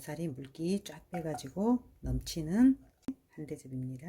고사리 물기 쫙 빼가지고 넘치는 한 대접입니다.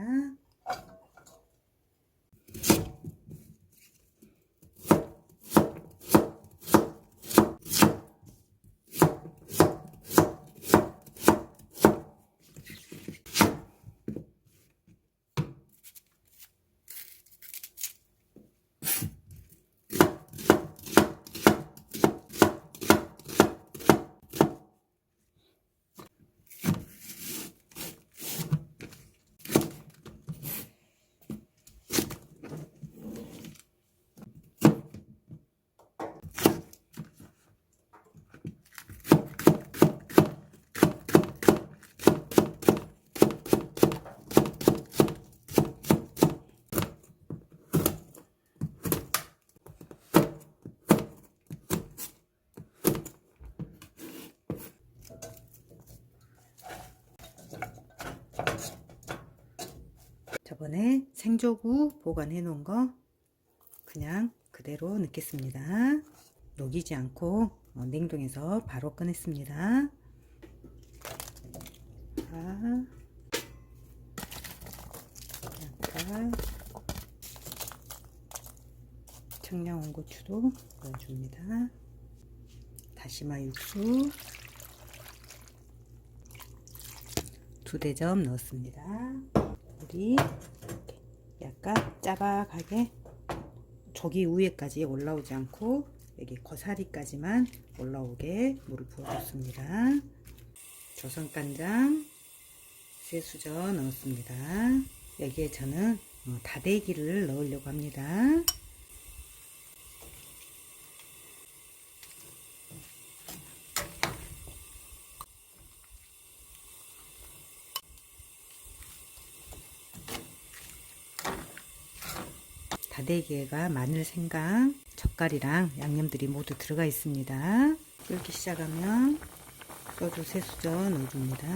저번에 생조구 보관해 놓은 거 그냥 그대로 넣겠습니다. 녹이지 않고 어, 냉동해서 바로 꺼냈습니다. 아, 양파, 청양 홍고추도 넣어줍니다. 다시마 육수 두 대점 넣었습니다. 이렇게 약간 짜박하게 저기 위에까지 올라오지 않고 여기 고사리까지만 올라오게 물을 부어줬습니다. 조선간장 쇠수저 넣었습니다. 여기에 저는 어, 다대기를 넣으려고 합니다. 다대기에가 마늘, 생강, 젓갈이랑 양념들이 모두 들어가 있습니다. 끓기 시작하면 소주 세 수저 넣어줍니다.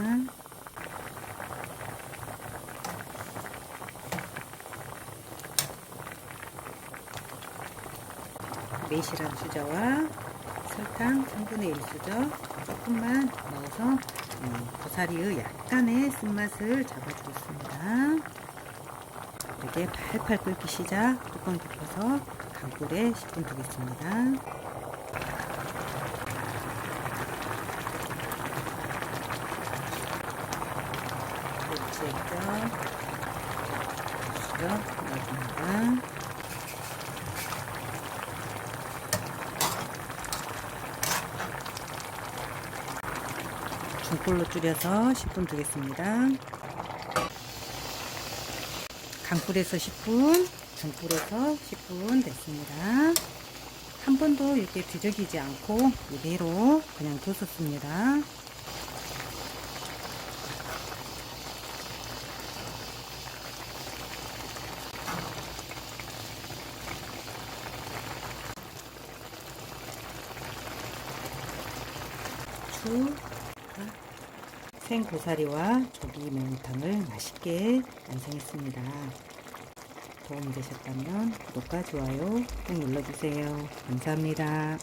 매실한 수저와 설탕 3분의 1 수저 조금만 넣어서 음, 고사리의 약간의 쓴맛을 잡아주고 있습니다. 이렇게 팔팔 끓기 시작 뚜껑 덮어서 강불에 10분 두겠습니다. 고추액젓, 수저 넣어줍니다. 중불로 줄여서 10분 두겠습니다. 강불에서 10분, 중불에서 10분 됐습니다. 한 번도 이렇게 뒤적이지 않고 이대로 그냥 뒀었습니다. 추 생고사리와 조기 매운탕을 맛있게 완성했습니다. 도움이 되셨다면 구독과 좋아요 꼭 눌러주세요. 감사합니다.